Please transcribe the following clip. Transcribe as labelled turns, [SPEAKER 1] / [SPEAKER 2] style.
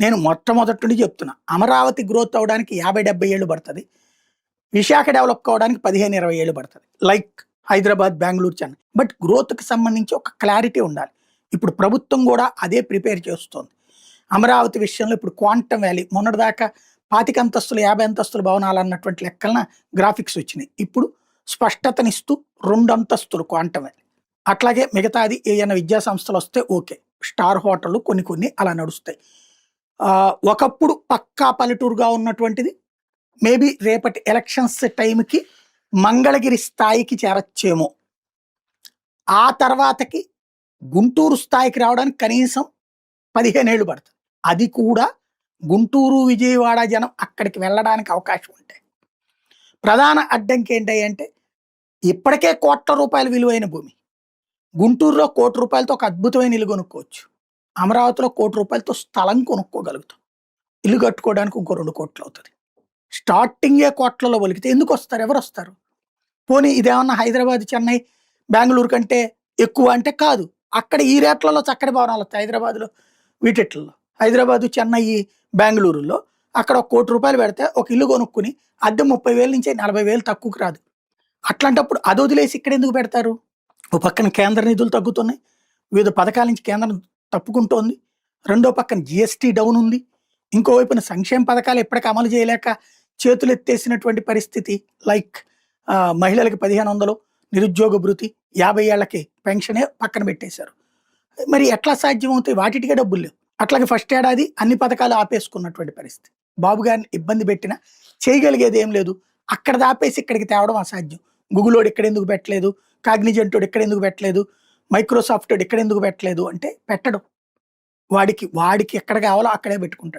[SPEAKER 1] నేను మొట్టమొదటి నుండి చెప్తున్నా. అమరావతి గ్రోత్ అవడానికి యాభై డెబ్బై ఏళ్ళు పడుతుంది. విశాఖ డెవలప్ కావడానికి పదిహేను ఇరవై ఏళ్ళు పడుతుంది. లైక్ హైదరాబాద్ బెంగళూరు చెన్నై. బట్ గ్రోత్కి సంబంధించి ఒక క్లారిటీ ఉండాలి. ఇప్పుడు ప్రభుత్వం కూడా అదే ప్రిపేర్ చేస్తోంది. అమరావతి విషయంలో ఇప్పుడు క్వాంటమ్ వ్యాలీ మొన్నటిదాకా పాతిక అంతస్తులు యాభై అంతస్తుల భవనాలు అన్నటువంటి లెక్కలన గ్రాఫిక్స్ వచ్చినాయి. ఇప్పుడు స్పష్టతనిస్తూ రెండు అంతస్తులు క్వాంటమ్ వ్యాలీ అట్లాగే మిగతాది ఏదైనా విద్యా సంస్థలు వస్తే ఓకే. స్టార్ హోటళ్ళు కొన్ని కొన్ని అలా నడుస్తాయి. ఒకప్పుడు పక్కా పల్లెటూరుగా ఉన్నటువంటిది. మేబీ రేపటి ఎలక్షన్స్ టైంకి మంగళగిరి స్థాయికి చేరచ్చేమో. ఆ తర్వాతకి గుంటూరు స్థాయికి రావడానికి కనీసం పదిహేను ఏళ్ళు పడుతుంది. అది కూడా గుంటూరు విజయవాడ జనం అక్కడికి వెళ్ళడానికి అవకాశం ఉంటాయి ప్రధాన అడ్డంకి ఏంటి అంటే ఇప్పటికే కోట్ల రూపాయల విలువైన భూమి. గుంటూరులో కోటి రూపాయలతో ఒక అద్భుతమైన ఇల్లు కొనుక్కోవచ్చు. అమరావతిలో కోటి రూపాయలతో స్థలం కొనుక్కోగలుగుతాం. ఇల్లు కట్టుకోవడానికి ఇంకో రెండు కోట్లు అవుతుంది. స్టార్టింగే కోట్లలో ఒలికితే ఎందుకు వస్తారు? ఎవరు వస్తారు? పోనీ ఇదేమన్నా హైదరాబాద్ చెన్నై బెంగళూరు కంటే ఎక్కువ అంటే కాదు. అక్కడ ఈ రేట్లలో చక్కటి భవనాలు వస్తాయి హైదరాబాద్లో వీటిట్లలో. హైదరాబాదు చెన్నై బెంగళూరులో అక్కడ ఒక కోటి రూపాయలు పెడితే ఒక ఇల్లు కొనుక్కుని అద్దె ముప్పై వేల నుంచి నలభై వేలు తక్కువకు రాదు. అట్లాంటప్పుడు అది వదిలేసి ఇక్కడ ఎందుకు పెడతారు? ఓ పక్కన కేంద్ర నిధులు తగ్గుతున్నాయి. వివిధ పథకాల నుంచి కేంద్రం తప్పుకుంటోంది. రెండో పక్కన జిఎస్టీ డౌన్ ఉంది. ఇంకోవైపున సంక్షేమ పథకాలు ఎప్పటికీ అమలు చేయలేక చేతులు ఎత్తేసినటువంటి పరిస్థితి లైక్ మహిళలకి పదిహేను వందలు నిరుద్యోగ భృతి యాభై ఏళ్ళకి పెన్షనే పక్కన పెట్టేశారు. మరి ఎట్లా సాధ్యమవుతాయి? వాటికే డబ్బులు లేవు. అట్లాగే ఫస్ట్ ఏడాది అన్ని పథకాలు ఆపేసుకున్నటువంటి పరిస్థితి. బాబు గారిని ఇబ్బంది పెట్టినా చేయగలిగేది ఏం లేదు. అక్కడ దాపేసి ఇక్కడికి తేవడం అసాధ్యం. గుగులోడు ఇక్కడ ఎందుకు పెట్టలేదు? కాగ్నిజెంటోడు ఇక్కడ ఎందుకు పెట్టలేదు? మైక్రోసాఫ్ట్ ఇక్కడ ఎందుకు పెట్టలేదు అంటే పెట్టడం. వాడికి వాడికి ఎక్కడ కావాలో అక్కడే పెట్టుకుంటాడు.